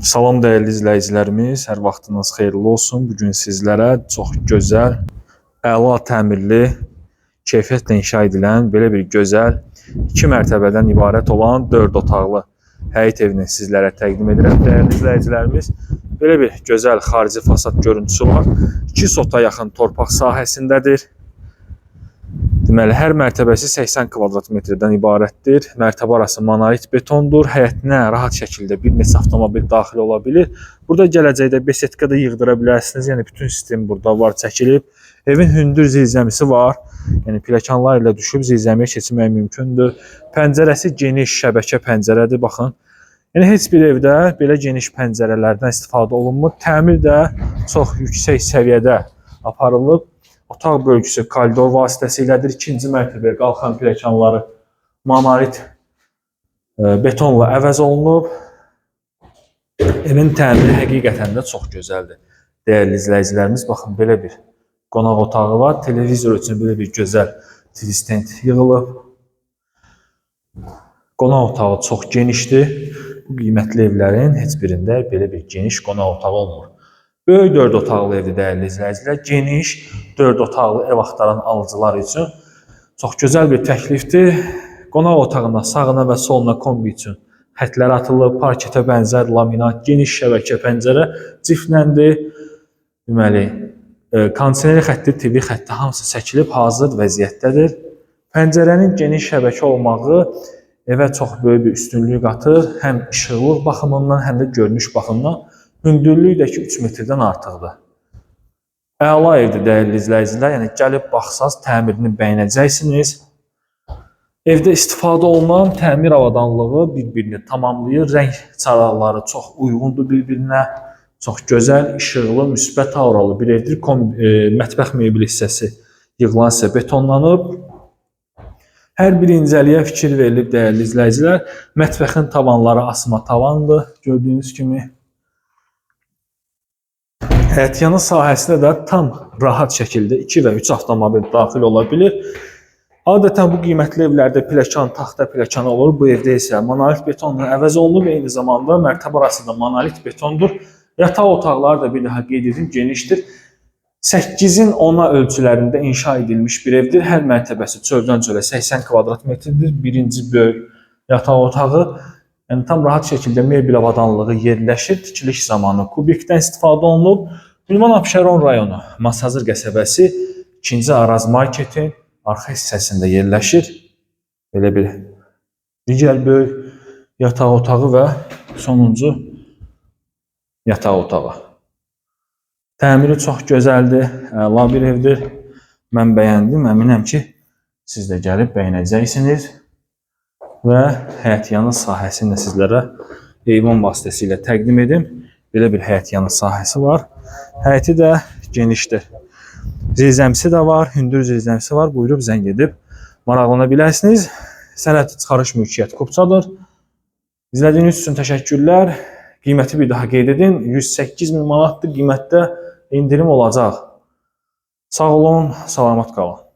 Salam dəyərli izləyicilərimiz, hər vaxtınız xeyirli olsun. Bu gün sizlərə çox gözəl, əla təmirli, keyfiyyətlə inşa edilən belə bir gözəl 2 mərtəbədən ibarət olan 4 otaqlı həyət evini sizlərə təqdim edirəm dəyərli izləyicilərimiz. Belə bir gözəl xarici fasad görüntüsü var. 2 sota yaxın torpaq sahəsindədir. Deməli, hər mərtəbəsi 80 kvadrat metrdən ibarətdir. Mərtəbə arası monolit betondur. Həyətinə rahat şəkildə bir neçə avtomobil daxil ola bilir. Burada gələcəkdə besetka da yığdıra bilərsiniz. Yəni bütün sistem burada var çəkilib. Evin hündür zirzəmisi var. Yəni pilləkənlər ilə düşüb zirzəmiyə keçmək mümkündür. Pəncərəsi geniş şəbəkə pəncərədir, baxın. Yəni heç bir evdə belə geniş pəncərələrdən istifadə olunmur. Təmir də çox yüksək səviyyədə aparılıb. Otaq bölgüsü koridor vasitəsilədir. İkinci mərtəbəyə qalxan pilləkənləri monolit e, betonla əvəz olunub. Evin təmiri həqiqətən də çox gözəldir. Dəyərli izləyicilərimiz, baxın belə bir qonaq otağı var. Televizor üçün belə bir gözəl TV stand yığılıb. Qonaq otağı çox genişdir. Bu qiymətli evlərin heç birində belə bir geniş qonaq otağı olmur. Böyük 4 otaqlı evdir dəyərli izləyicilər. Geniş 4 otaqlı ev axtaran alıcılar üçün çox gözəl bir təklifdir. Qonaq otağına sağına və soluna kombi üçün xətlər atılıb, parketə bənzər laminat, geniş şəbəkə pəncərə ciftləndir. Deməli, e, kondisioner xətti, TV xətti hamısı çəkilib hazır vəziyyətdədir. Pəncərənin geniş şəbəkə olmağı evə çox böyük bir üstünlük qatır. Həm işıqlıq baxımından, həm də görünüş baxımından hündürlüyü də ki 3 metrdən artıqdır. Əla evdir dəyərli izləyicilər. Yəni gəlib baxsaz təmirini bəyənəcəksiniz. Evdə istifadə olunan təmir avadanlığı bir-birini tamamlayır. Rəng çaraqları çox uyğundur bir-birinə. Çox gözəl, işıqlı, müsbət auralı bir evdir. Kom e, mətbəx mebeli hissəsi yığılan isə betonlanıb. Hər bir incəliyə fikir verilib dəyərli izləyicilər. Mətbəxin tavanları asma tavandır. Gördüyünüz kimi Həyətyanı sahəsinə də tam rahat şəkildə 2 və 3 avtomobil daxil ola bilir. Adətən bu qiymətli evlərdə pilləkən, taxta pilləkən olur. Bu evdə isə monolit betonla əvəz olunub. Eyni zamanda mərtəbə arası da monolit betondur. Yataq otaqları da bir daha qeyd edim genişdir. 8-in 10-a ölçülərində inşa edilmiş bir evdir. Hər mərtəbəsi çöldən çölə 80 kvadrat metrdir. Birinci böyük yataq otağı. Yəni tam rahat şəkildə mebel avadanlığı yerləşir. Tikiliş zamanı kubikdən istifadə olunub. Ünvan Abşeron rayonu Masazır qəsəbəsi 2-ci Araz marketin arxa hissəsində yerləşir. Belə bir digər böyük yataq otağı və sonuncu yataq otağı. Təmiri çox gözəldir, əla bir evdir. Mən bəyəndim, əminəm ki, siz də gəlib bəyənəcəksiniz və həyətyanı sahəsini də sizlərə heyvan vasitəsilə təqdim edim. Belə bir həyətyanı sahəsi var. Həyəti də genişdir. Zirzəmisi də var, hündür zirzəmisi var. Buyurub zəng edib maraqlana bilərsiniz. Sənəd çıxarış mülkiyyət Kupçadır. İzlədiyiniz üçün təşəkkürlər. Qiyməti bir daha qeyd edin. 108 min manatdır qiymətdə indirim olacaq. Sağ olun, salamat qalın.